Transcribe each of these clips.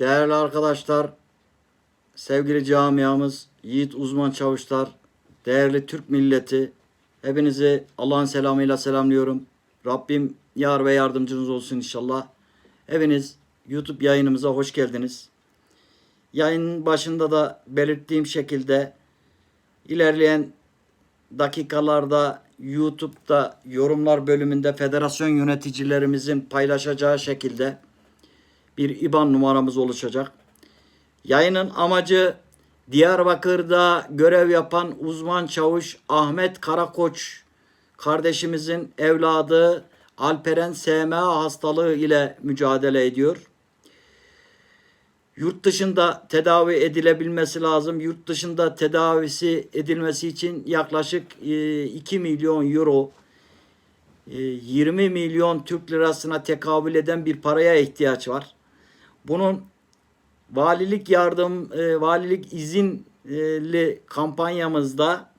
Değerli arkadaşlar, sevgili camiamız, yiğit uzman çavuşlar, değerli Türk milleti, hepinizi Allah'ın selamıyla selamlıyorum. Rabbim yar ve yardımcınız olsun inşallah. Hepiniz YouTube yayınımıza hoş geldiniz. Yayının başında da belirttiğim şekilde ilerleyen dakikalarda YouTube'da yorumlar bölümünde federasyon yöneticilerimizin paylaşacağı şekilde bir IBAN numaramız oluşacak. Yayının amacı Diyarbakır'da görev yapan uzman çavuş Ahmet Karakoç kardeşimizin evladı Alperen SMA hastalığı ile mücadele ediyor. Yurt dışında tedavi edilebilmesi lazım. Yurt dışında tedavisi edilmesi için yaklaşık e, 2 milyon euro e, 20 milyon Türk lirasına tekabül eden bir paraya ihtiyaç var. Bunun valilik yardım, e, valilik izinli kampanyamızda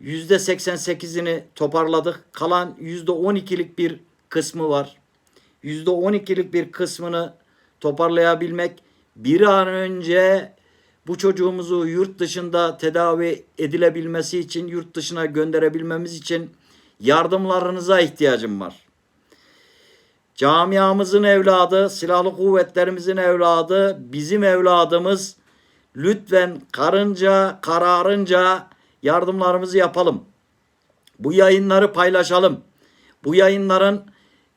yüzde 88'ini toparladık. Kalan yüzde 12'lik bir kısmı var. Yüzde 12'lik bir kısmını toparlayabilmek bir an önce bu çocuğumuzu yurt dışında tedavi edilebilmesi için, yurt dışına gönderebilmemiz için yardımlarınıza ihtiyacım var. Camiamızın evladı, silahlı kuvvetlerimizin evladı, bizim evladımız lütfen karınca, kararınca yardımlarımızı yapalım. Bu yayınları paylaşalım. Bu yayınların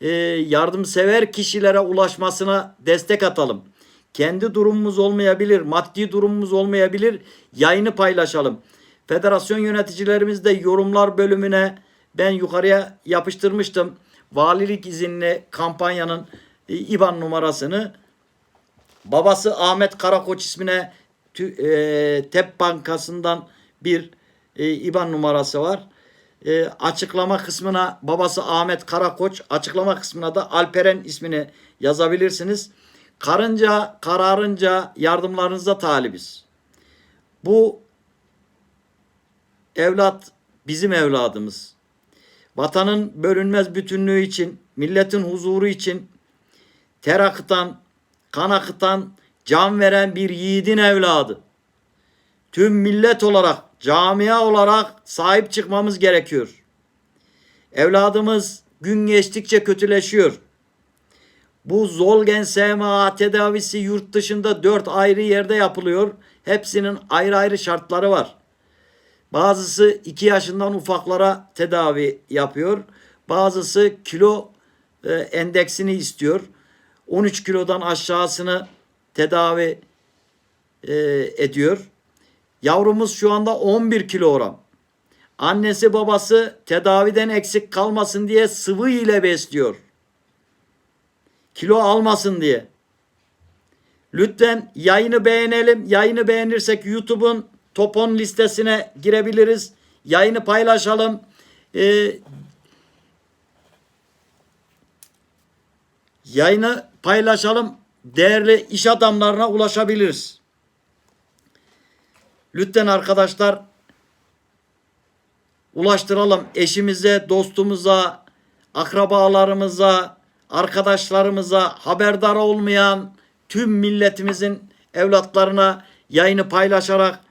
e, yardımsever kişilere ulaşmasına destek atalım. Kendi durumumuz olmayabilir, maddi durumumuz olmayabilir. Yayını paylaşalım. Federasyon yöneticilerimiz de yorumlar bölümüne ben yukarıya yapıştırmıştım. Valilik izinli kampanyanın e, IBAN numarasını babası Ahmet Karakoç ismine e, TEP Bankası'ndan bir e, IBAN numarası var. E, açıklama kısmına babası Ahmet Karakoç, açıklama kısmına da Alperen ismini yazabilirsiniz. Karınca kararınca yardımlarınıza talibiz. Bu evlat bizim evladımız. Vatanın bölünmez bütünlüğü için, milletin huzuru için ter akıtan, kan akıtan, can veren bir yiğidin evladı. Tüm millet olarak, camia olarak sahip çıkmamız gerekiyor. Evladımız gün geçtikçe kötüleşiyor. Bu Zolgen SMA tedavisi yurt dışında dört ayrı yerde yapılıyor. Hepsinin ayrı ayrı şartları var. Bazısı 2 yaşından ufaklara tedavi yapıyor. Bazısı kilo e, endeksini istiyor. 13 kilodan aşağısını tedavi e, ediyor. Yavrumuz şu anda 11 kilogram. Annesi babası tedaviden eksik kalmasın diye sıvı ile besliyor. Kilo almasın diye. Lütfen yayını beğenelim. Yayını beğenirsek YouTube'un top 10 listesine girebiliriz. Yayını paylaşalım. Ee, yayını paylaşalım. Değerli iş adamlarına ulaşabiliriz. Lütfen arkadaşlar ulaştıralım eşimize, dostumuza, akrabalarımıza, arkadaşlarımıza, haberdar olmayan tüm milletimizin evlatlarına yayını paylaşarak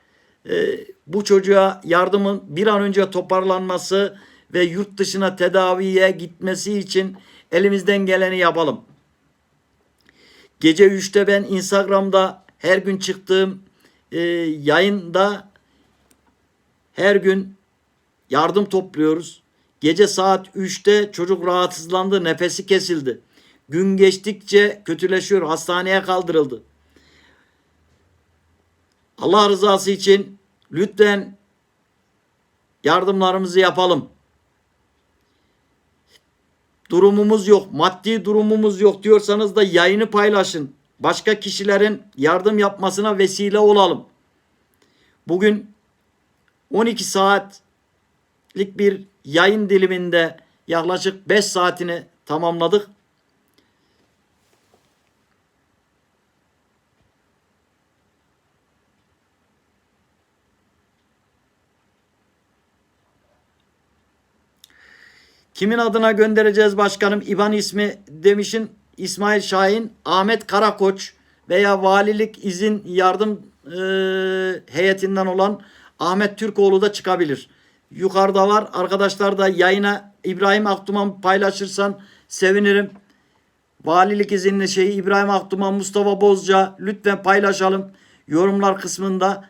e, bu çocuğa yardımın bir an önce toparlanması ve yurt dışına tedaviye gitmesi için elimizden geleni yapalım. Gece 3'te ben Instagram'da her gün çıktığım e, yayında her gün yardım topluyoruz. Gece saat 3'te çocuk rahatsızlandı, nefesi kesildi. Gün geçtikçe kötüleşiyor, hastaneye kaldırıldı. Allah rızası için lütfen yardımlarımızı yapalım. Durumumuz yok, maddi durumumuz yok diyorsanız da yayını paylaşın. Başka kişilerin yardım yapmasına vesile olalım. Bugün 12 saatlik bir yayın diliminde yaklaşık 5 saatini tamamladık. Kimin adına göndereceğiz başkanım? İban ismi demişin İsmail Şahin, Ahmet Karakoç veya valilik izin yardım e, heyetinden olan Ahmet Türkoğlu da çıkabilir. Yukarıda var. Arkadaşlar da yayına İbrahim Aktuman paylaşırsan sevinirim. Valilik izinli şeyi İbrahim Aktuman, Mustafa Bozca lütfen paylaşalım. Yorumlar kısmında.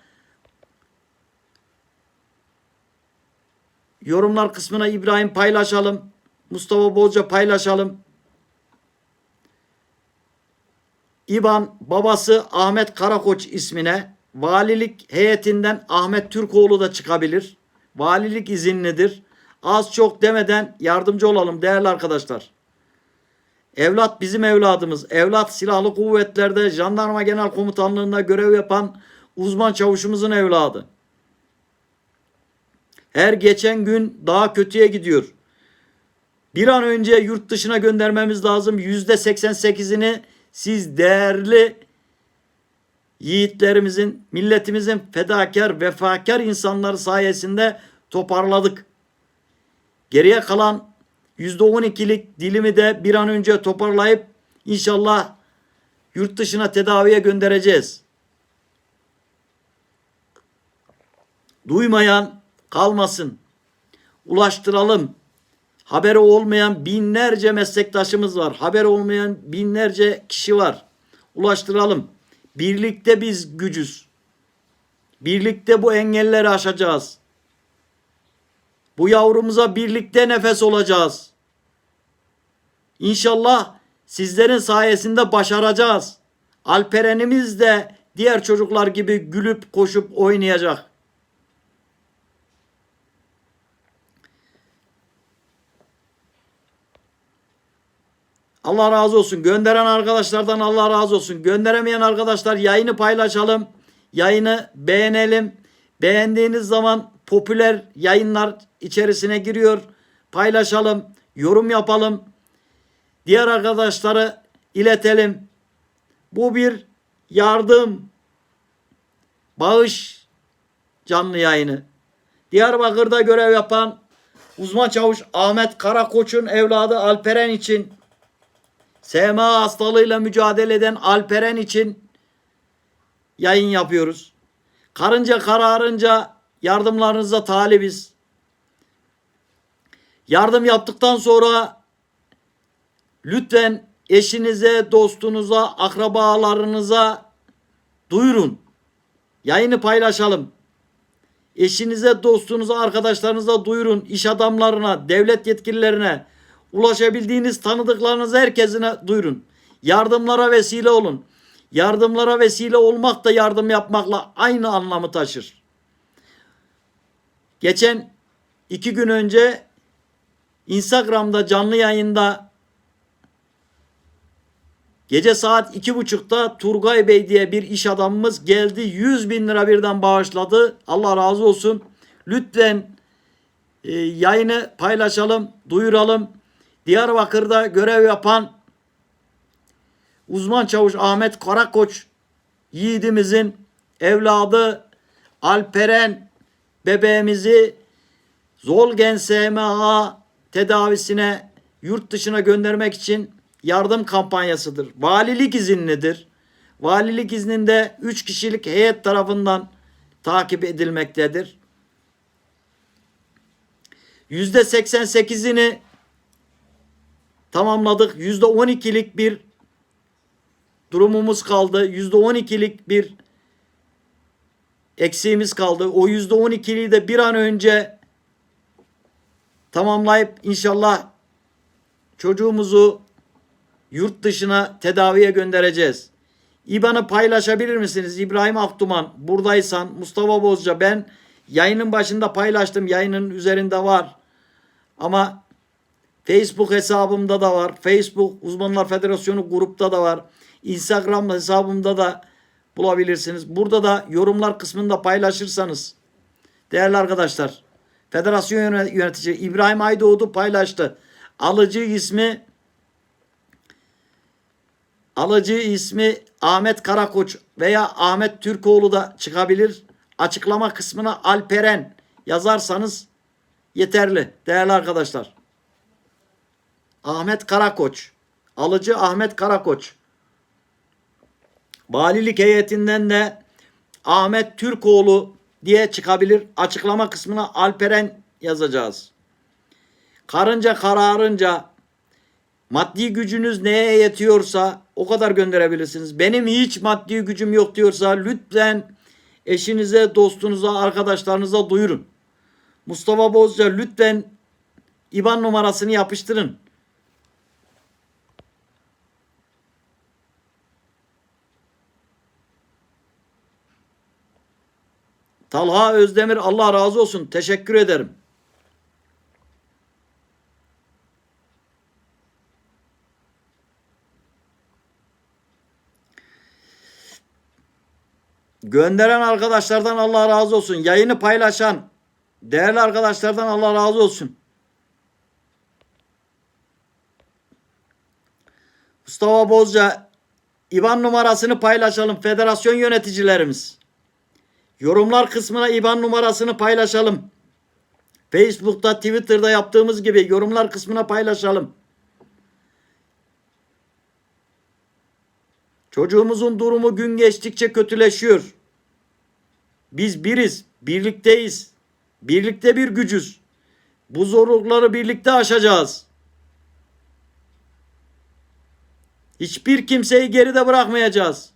Yorumlar kısmına İbrahim paylaşalım. Mustafa Bozca paylaşalım. İban babası Ahmet Karakoç ismine valilik heyetinden Ahmet Türkoğlu da çıkabilir. Valilik izinlidir. Az çok demeden yardımcı olalım değerli arkadaşlar. Evlat bizim evladımız. Evlat silahlı kuvvetlerde jandarma genel komutanlığında görev yapan uzman çavuşumuzun evladı. Her geçen gün daha kötüye gidiyor. Bir an önce yurt dışına göndermemiz lazım. Yüzde 88'ini siz değerli yiğitlerimizin, milletimizin fedakar, vefakar insanları sayesinde toparladık. Geriye kalan %12'lik dilimi de bir an önce toparlayıp inşallah yurt dışına tedaviye göndereceğiz. Duymayan kalmasın. Ulaştıralım. Haberi olmayan binlerce meslektaşımız var. Haber olmayan binlerce kişi var. Ulaştıralım. Birlikte biz gücüz. Birlikte bu engelleri aşacağız. Bu yavrumuza birlikte nefes olacağız. İnşallah sizlerin sayesinde başaracağız. Alperenimiz de diğer çocuklar gibi gülüp koşup oynayacak. Allah razı olsun. Gönderen arkadaşlardan Allah razı olsun. Gönderemeyen arkadaşlar yayını paylaşalım. Yayını beğenelim. Beğendiğiniz zaman popüler yayınlar içerisine giriyor. Paylaşalım. Yorum yapalım. Diğer arkadaşları iletelim. Bu bir yardım, bağış canlı yayını. Diyarbakır'da görev yapan uzman çavuş Ahmet Karakoç'un evladı Alperen için SMA hastalığıyla mücadele eden Alperen için yayın yapıyoruz. Karınca kararınca yardımlarınıza talibiz. Yardım yaptıktan sonra lütfen eşinize, dostunuza, akrabalarınıza duyurun. Yayını paylaşalım. Eşinize, dostunuza, arkadaşlarınıza duyurun. İş adamlarına, devlet yetkililerine, ulaşabildiğiniz tanıdıklarınız herkesine duyurun. Yardımlara vesile olun. Yardımlara vesile olmak da yardım yapmakla aynı anlamı taşır. Geçen iki gün önce Instagram'da canlı yayında gece saat iki buçukta Turgay Bey diye bir iş adamımız geldi. 100 bin lira birden bağışladı. Allah razı olsun. Lütfen e, yayını paylaşalım, duyuralım. Diyarbakır'da görev yapan uzman çavuş Ahmet Karakoç yiğidimizin evladı Alperen bebeğimizi Zolgen SMA tedavisine yurt dışına göndermek için yardım kampanyasıdır. Valilik izinlidir. Valilik izninde 3 kişilik heyet tarafından takip edilmektedir. %88'ini tamamladık. %12'lik bir durumumuz kaldı. %12'lik bir eksiğimiz kaldı. O %12'liyi de bir an önce tamamlayıp inşallah çocuğumuzu yurt dışına tedaviye göndereceğiz. İBAN'ı paylaşabilir misiniz? İbrahim Aktuman buradaysan Mustafa Bozca ben yayının başında paylaştım. Yayının üzerinde var. Ama Facebook hesabımda da var. Facebook Uzmanlar Federasyonu grupta da var. Instagram hesabımda da bulabilirsiniz. Burada da yorumlar kısmında paylaşırsanız değerli arkadaşlar federasyon yönetici İbrahim Aydoğdu paylaştı. Alıcı ismi alıcı ismi Ahmet Karakoç veya Ahmet Türkoğlu da çıkabilir. Açıklama kısmına Alperen yazarsanız yeterli değerli arkadaşlar. Ahmet Karakoç. Alıcı Ahmet Karakoç. Valilik heyetinden de Ahmet Türkoğlu diye çıkabilir. Açıklama kısmına Alperen yazacağız. Karınca kararınca maddi gücünüz neye yetiyorsa o kadar gönderebilirsiniz. Benim hiç maddi gücüm yok diyorsa lütfen eşinize, dostunuza, arkadaşlarınıza duyurun. Mustafa Bozca lütfen IBAN numarasını yapıştırın. Talha Özdemir Allah razı olsun. Teşekkür ederim. Gönderen arkadaşlardan Allah razı olsun. Yayını paylaşan değerli arkadaşlardan Allah razı olsun. Mustafa Bozca İban numarasını paylaşalım federasyon yöneticilerimiz. Yorumlar kısmına IBAN numarasını paylaşalım. Facebook'ta, Twitter'da yaptığımız gibi yorumlar kısmına paylaşalım. Çocuğumuzun durumu gün geçtikçe kötüleşiyor. Biz biriz, birlikteyiz. Birlikte bir gücüz. Bu zorlukları birlikte aşacağız. Hiçbir kimseyi geride bırakmayacağız.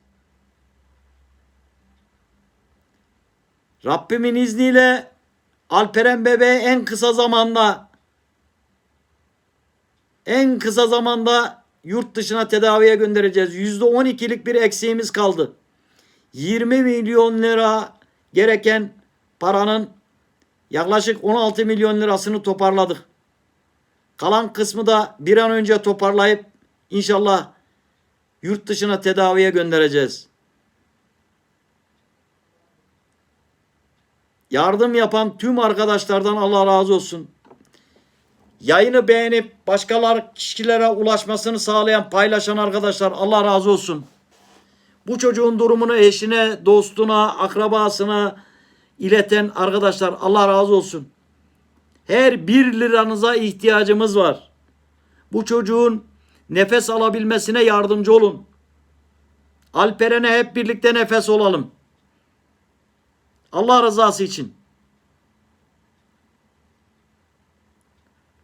Rabbimin izniyle Alperen bebeği en kısa zamanda en kısa zamanda yurt dışına tedaviye göndereceğiz. Yüzde on ikilik bir eksiğimiz kaldı. 20 milyon lira gereken paranın yaklaşık 16 milyon lirasını toparladık. Kalan kısmı da bir an önce toparlayıp inşallah yurt dışına tedaviye göndereceğiz. Yardım yapan tüm arkadaşlardan Allah razı olsun. Yayını beğenip başkalar kişilere ulaşmasını sağlayan paylaşan arkadaşlar Allah razı olsun. Bu çocuğun durumunu eşine, dostuna, akrabasına ileten arkadaşlar Allah razı olsun. Her bir liranıza ihtiyacımız var. Bu çocuğun nefes alabilmesine yardımcı olun. Alperen'e hep birlikte nefes olalım. Allah rızası için.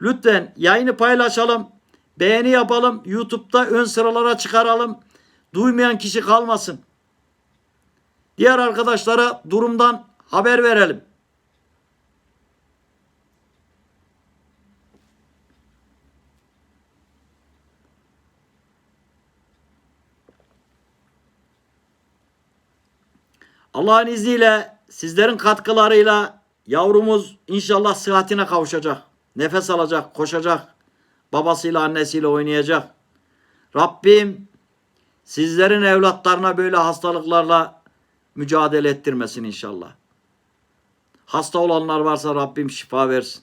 Lütfen yayını paylaşalım. Beğeni yapalım. YouTube'da ön sıralara çıkaralım. Duymayan kişi kalmasın. Diğer arkadaşlara durumdan haber verelim. Allah'ın izniyle sizlerin katkılarıyla yavrumuz inşallah sıhhatine kavuşacak. Nefes alacak, koşacak. Babasıyla annesiyle oynayacak. Rabbim sizlerin evlatlarına böyle hastalıklarla mücadele ettirmesin inşallah. Hasta olanlar varsa Rabbim şifa versin.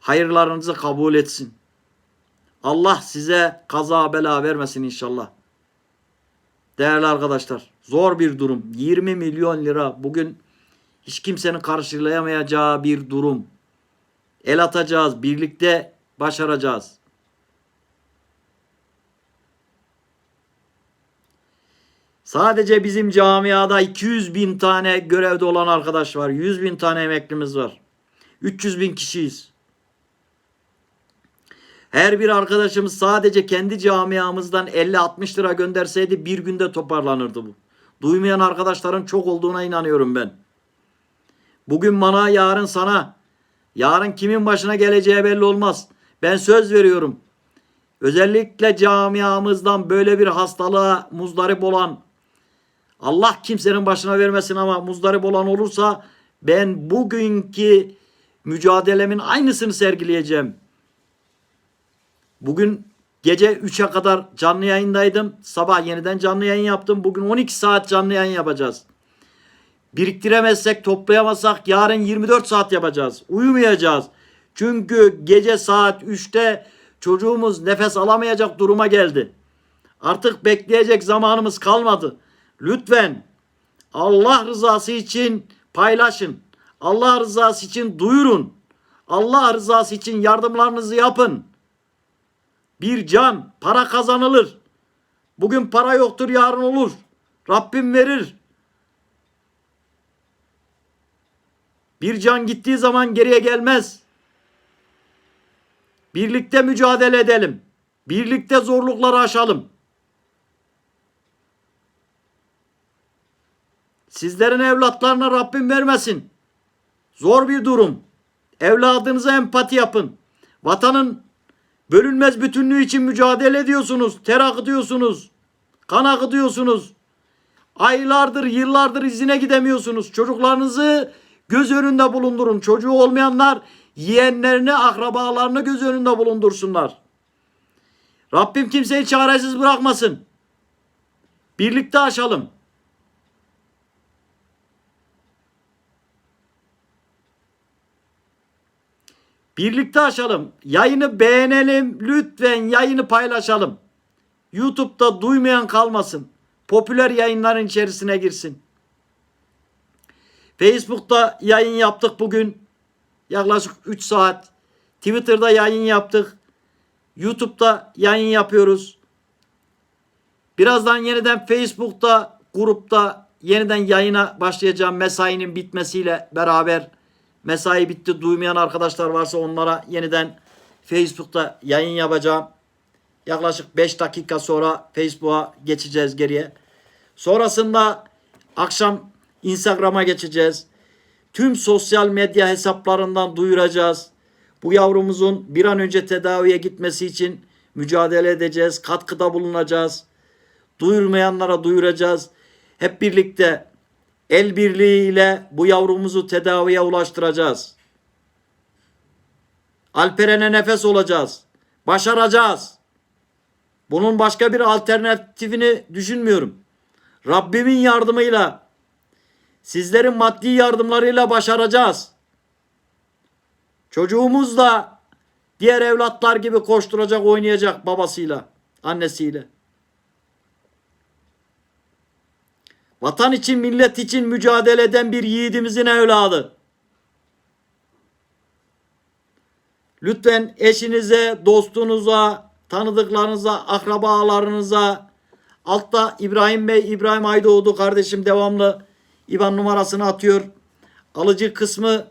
Hayırlarınızı kabul etsin. Allah size kaza bela vermesin inşallah. Değerli arkadaşlar, zor bir durum. 20 milyon lira bugün hiç kimsenin karşılayamayacağı bir durum. El atacağız, birlikte başaracağız. Sadece bizim camiada 200 bin tane görevde olan arkadaş var. 100 bin tane emeklimiz var. 300 bin kişiyiz. Her bir arkadaşımız sadece kendi camiamızdan 50-60 lira gönderseydi bir günde toparlanırdı bu. Duymayan arkadaşların çok olduğuna inanıyorum ben. Bugün bana, yarın sana. Yarın kimin başına geleceği belli olmaz. Ben söz veriyorum. Özellikle camiamızdan böyle bir hastalığa muzdarip olan Allah kimsenin başına vermesin ama muzdarip olan olursa ben bugünkü mücadelemin aynısını sergileyeceğim. Bugün gece 3'e kadar canlı yayındaydım. Sabah yeniden canlı yayın yaptım. Bugün 12 saat canlı yayın yapacağız. Biriktiremezsek, toplayamazsak yarın 24 saat yapacağız. Uyumayacağız. Çünkü gece saat 3'te çocuğumuz nefes alamayacak duruma geldi. Artık bekleyecek zamanımız kalmadı. Lütfen Allah rızası için paylaşın. Allah rızası için duyurun. Allah rızası için yardımlarınızı yapın. Bir can, para kazanılır. Bugün para yoktur, yarın olur. Rabbim verir. Bir can gittiği zaman geriye gelmez. Birlikte mücadele edelim. Birlikte zorlukları aşalım. Sizlerin evlatlarına Rabbim vermesin. Zor bir durum. Evladınıza empati yapın. Vatanın bölünmez bütünlüğü için mücadele ediyorsunuz. Ter akıtıyorsunuz. Kan akıtıyorsunuz. Aylardır, yıllardır izine gidemiyorsunuz. Çocuklarınızı göz önünde bulundurun. Çocuğu olmayanlar yeğenlerini, akrabalarını göz önünde bulundursunlar. Rabbim kimseyi çaresiz bırakmasın. Birlikte aşalım. Birlikte aşalım. Yayını beğenelim. Lütfen yayını paylaşalım. YouTube'da duymayan kalmasın. Popüler yayınların içerisine girsin. Facebook'ta yayın yaptık bugün. Yaklaşık 3 saat. Twitter'da yayın yaptık. YouTube'da yayın yapıyoruz. Birazdan yeniden Facebook'ta, grupta yeniden yayına başlayacağım mesainin bitmesiyle beraber. Mesai bitti duymayan arkadaşlar varsa onlara yeniden Facebook'ta yayın yapacağım. Yaklaşık 5 dakika sonra Facebook'a geçeceğiz geriye. Sonrasında akşam Instagram'a geçeceğiz. Tüm sosyal medya hesaplarından duyuracağız. Bu yavrumuzun bir an önce tedaviye gitmesi için mücadele edeceğiz. Katkıda bulunacağız. Duyurmayanlara duyuracağız. Hep birlikte el birliğiyle bu yavrumuzu tedaviye ulaştıracağız. Alperen'e nefes olacağız. Başaracağız. Bunun başka bir alternatifini düşünmüyorum. Rabbimin yardımıyla, sizlerin maddi yardımlarıyla başaracağız. Çocuğumuz da diğer evlatlar gibi koşturacak, oynayacak babasıyla, annesiyle. Vatan için, millet için mücadele eden bir yiğidimizin evladı. Lütfen eşinize, dostunuza, tanıdıklarınıza, akrabalarınıza altta İbrahim Bey, İbrahim Aydoğdu kardeşim devamlı IBAN numarasını atıyor. Alıcı kısmı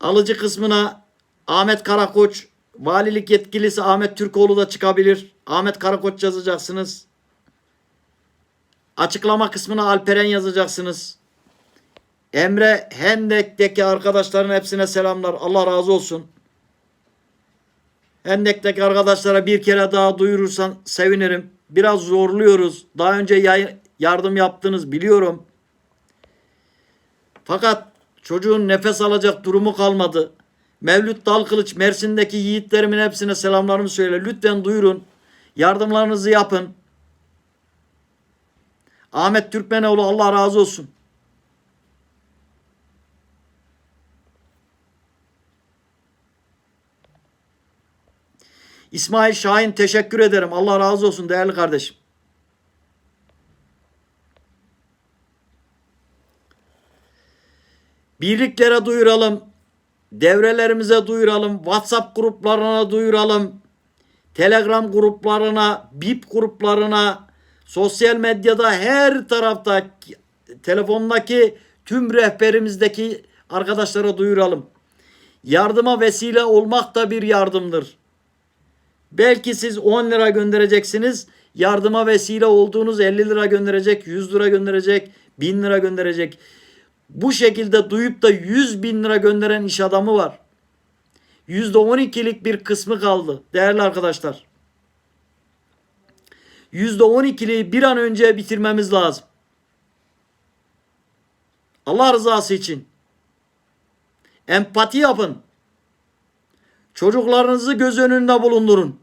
alıcı kısmına Ahmet Karakoç, valilik yetkilisi Ahmet Türkoğlu da çıkabilir. Ahmet Karakoç yazacaksınız. Açıklama kısmına Alperen yazacaksınız. Emre Hendek'teki arkadaşların hepsine selamlar. Allah razı olsun. Hendek'teki arkadaşlara bir kere daha duyurursan sevinirim. Biraz zorluyoruz. Daha önce yay- yardım yaptınız biliyorum. Fakat çocuğun nefes alacak durumu kalmadı. Mevlüt Dalkılıç Mersin'deki yiğitlerimin hepsine selamlarımı söyle. Lütfen duyurun. Yardımlarınızı yapın. Ahmet Türkmenoğlu Allah razı olsun. İsmail Şahin teşekkür ederim. Allah razı olsun değerli kardeşim. Birliklere duyuralım. Devrelerimize duyuralım. WhatsApp gruplarına duyuralım. Telegram gruplarına, BIP gruplarına, sosyal medyada her tarafta telefondaki tüm rehberimizdeki arkadaşlara duyuralım. Yardıma vesile olmak da bir yardımdır. Belki siz 10 lira göndereceksiniz. Yardıma vesile olduğunuz 50 lira gönderecek, 100 lira gönderecek, 1000 lira gönderecek. Bu şekilde duyup da 100 bin lira gönderen iş adamı var. %12'lik bir kısmı kaldı değerli arkadaşlar. %12'liği bir an önce bitirmemiz lazım. Allah rızası için. Empati yapın. Çocuklarınızı göz önünde bulundurun.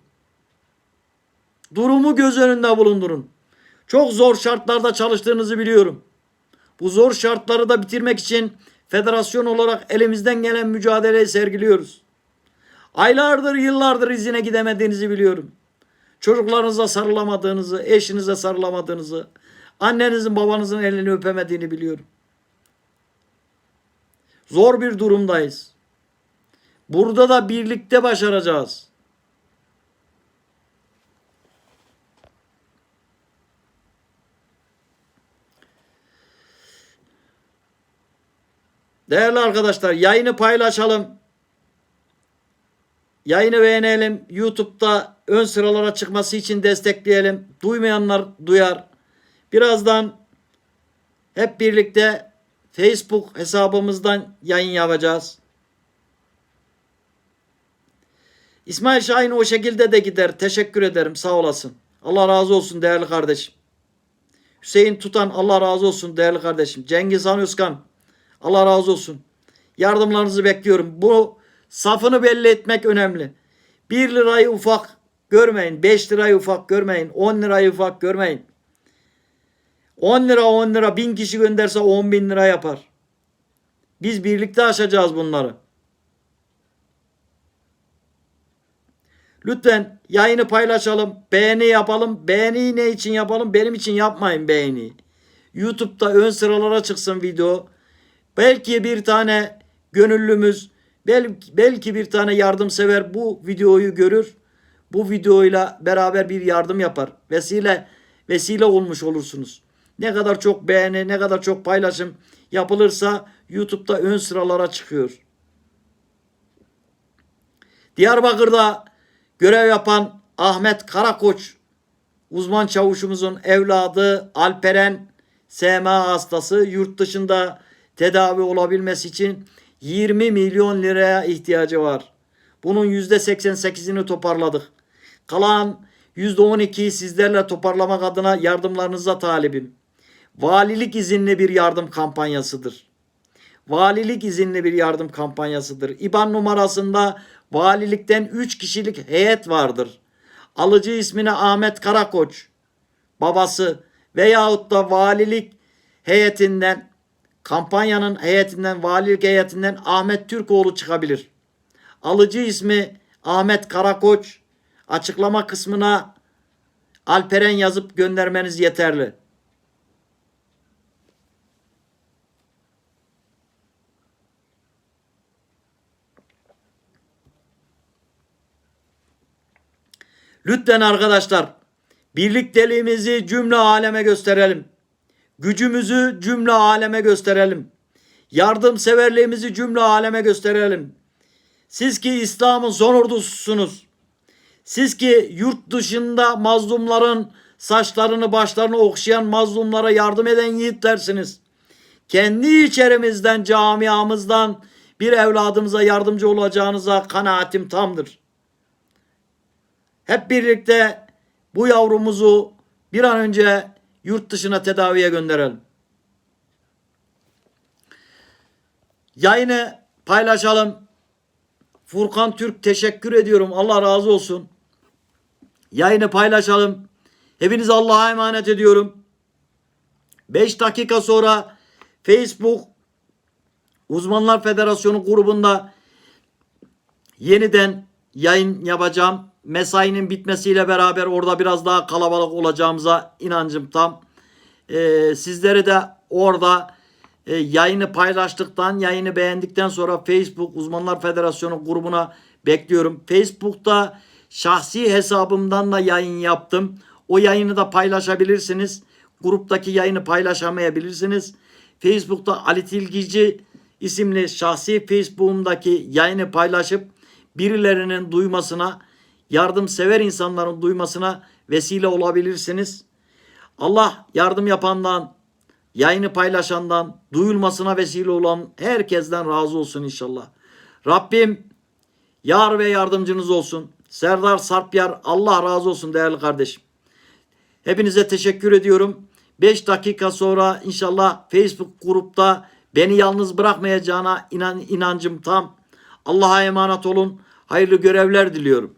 Durumu göz önünde bulundurun. Çok zor şartlarda çalıştığınızı biliyorum. Bu zor şartları da bitirmek için federasyon olarak elimizden gelen mücadeleyi sergiliyoruz. Aylardır, yıllardır izine gidemediğinizi biliyorum. Çocuklarınıza sarılamadığınızı, eşinize sarılamadığınızı, annenizin babanızın elini öpemediğini biliyorum. Zor bir durumdayız. Burada da birlikte başaracağız. Değerli arkadaşlar yayını paylaşalım. Yayını beğenelim. YouTube'da ön sıralara çıkması için destekleyelim. Duymayanlar duyar. Birazdan hep birlikte Facebook hesabımızdan yayın yapacağız. İsmail Şahin o şekilde de gider. Teşekkür ederim. Sağ olasın. Allah razı olsun değerli kardeşim. Hüseyin Tutan Allah razı olsun değerli kardeşim. Cengiz Han Özkan Allah razı olsun. Yardımlarınızı bekliyorum. Bu safını belli etmek önemli. 1 lirayı ufak görmeyin. 5 lirayı ufak görmeyin. 10 lirayı ufak görmeyin. 10 lira 10 lira bin kişi gönderse 10 bin lira yapar. Biz birlikte aşacağız bunları. Lütfen yayını paylaşalım. Beğeni yapalım. Beğeniyi ne için yapalım? Benim için yapmayın beğeni. YouTube'da ön sıralara çıksın video. Belki bir tane gönüllümüz, belki, belki bir tane yardımsever bu videoyu görür. Bu videoyla beraber bir yardım yapar. Vesile vesile olmuş olursunuz. Ne kadar çok beğeni, ne kadar çok paylaşım yapılırsa YouTube'da ön sıralara çıkıyor. Diyarbakır'da görev yapan Ahmet Karakoç uzman çavuşumuzun evladı Alperen SMA hastası yurt dışında tedavi olabilmesi için 20 milyon liraya ihtiyacı var. Bunun %88'ini toparladık. Kalan %12'yi sizlerle toparlamak adına yardımlarınıza talibim. Valilik izinli bir yardım kampanyasıdır. Valilik izinli bir yardım kampanyasıdır. İBAN numarasında valilikten 3 kişilik heyet vardır. Alıcı ismine Ahmet Karakoç, babası veyahut da valilik heyetinden, kampanyanın heyetinden, valilik heyetinden Ahmet Türkoğlu çıkabilir. Alıcı ismi Ahmet Karakoç, açıklama kısmına Alperen yazıp göndermeniz yeterli. Lütfen arkadaşlar birlikteliğimizi cümle aleme gösterelim. Gücümüzü cümle aleme gösterelim. Yardımseverliğimizi cümle aleme gösterelim. Siz ki İslam'ın son ordususunuz. Siz ki yurt dışında mazlumların saçlarını başlarını okşayan mazlumlara yardım eden yiğitlersiniz. Kendi içerimizden camiamızdan bir evladımıza yardımcı olacağınıza kanaatim tamdır. Hep birlikte bu yavrumuzu bir an önce yurt dışına tedaviye gönderelim. Yayını paylaşalım. Furkan Türk teşekkür ediyorum. Allah razı olsun. Yayını paylaşalım. Hepinizi Allah'a emanet ediyorum. 5 dakika sonra Facebook Uzmanlar Federasyonu grubunda yeniden yayın yapacağım. Mesainin bitmesiyle beraber orada biraz daha kalabalık olacağımıza inancım tam. Ee, sizleri de orada e, yayını paylaştıktan, yayını beğendikten sonra Facebook Uzmanlar Federasyonu grubuna bekliyorum. Facebook'ta şahsi hesabımdan da yayın yaptım. O yayını da paylaşabilirsiniz. Gruptaki yayını paylaşamayabilirsiniz. Facebook'ta Ali Tilgici isimli şahsi Facebook'umdaki yayını paylaşıp birilerinin duymasına, yardımsever insanların duymasına vesile olabilirsiniz. Allah yardım yapandan, yayını paylaşandan, duyulmasına vesile olan herkesten razı olsun inşallah. Rabbim yar ve yardımcınız olsun. Serdar Sarpyar Allah razı olsun değerli kardeşim. Hepinize teşekkür ediyorum. 5 dakika sonra inşallah Facebook grupta beni yalnız bırakmayacağına inan, inancım tam. Allah'a emanet olun. Hayırlı görevler diliyorum.